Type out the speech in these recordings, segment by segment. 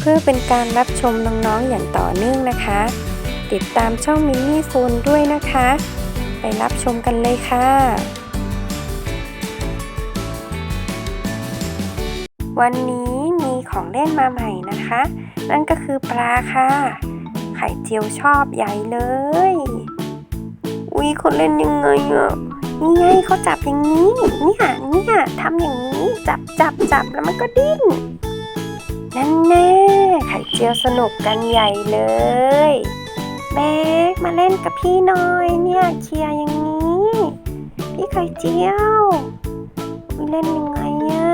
เพื่อเป็นการรับชมน้องๆอย่างต่อเนื่องนะคะ ติดตามช่องมินนี่โซนด้วยนะคะ ไปรับชมกันเลยค่ะ วันนี้มีของเล่นมาใหม่นะคะ นั่นก็คือปลาค่ะ ไข่เจียวชอบใหญ่เลย อุ๊ยเขาเล่นยังไงอะนี่ไงเขาจับอย่างนี้เนี่ยเนี่ยทำอย่างนี้จับจับจับแล้วมันก็ดิ้นนั่นแน่ ไข่เจียวสนุกกันใหญ่เลยแม็กมาเล่นกับพี่หน่อยเนี่ยเคลียร์อย่างนี้ พี่ไข่เจียวเล่นยังไงอะ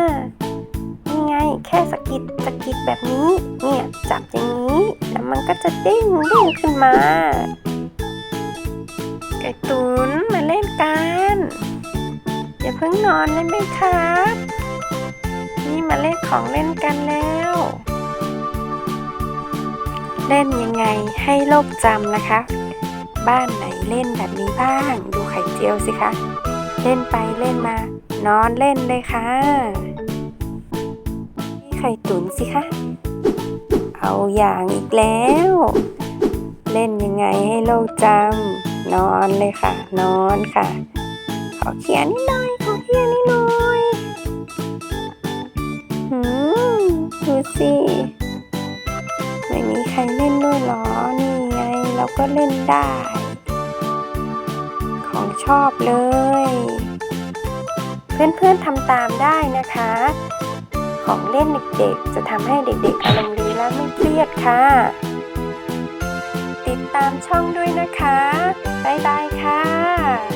นี่ไงแค่สะกิดสะกิดแบบนี้ เนี่ยจับอย่างนี้แล้วมันก็จะดิ้นดิ้นขึ้นมา ไก่ตุนมาเล่นกันอย่าเพิ่งนอนเลยไหมครับ นี่มาเล่นของเล่นกันแล้ว เล่นยังไงให้โลกจำนะคะ บ้านไหนเล่นแบบนี้บ้าง ดูไข่เจียวสิคะ เล่นไปเล่นมา นอนเล่นเลยค่ะไข่ตุ๋นสิคะ เอาอย่างอีกแล้ว เล่นยังไงให้โลกจำนอนเลยค่ะ นอนค่ะ ขอเขียนนิดหน่อยขอเขียนนิดหน่อย หืมดูสิ เนด้วยเหรอ นี่ไง เราก็เล่นได้ ของชอบเลย เพื่อนๆทำตามได้นะคะ ของเล่นเด็กๆ จะทำให้เด็กๆอารมณ์ดีและไม่เครียดค่ะ ติดตามช่องด้วยนะคะ บ๊ายบายค่ะ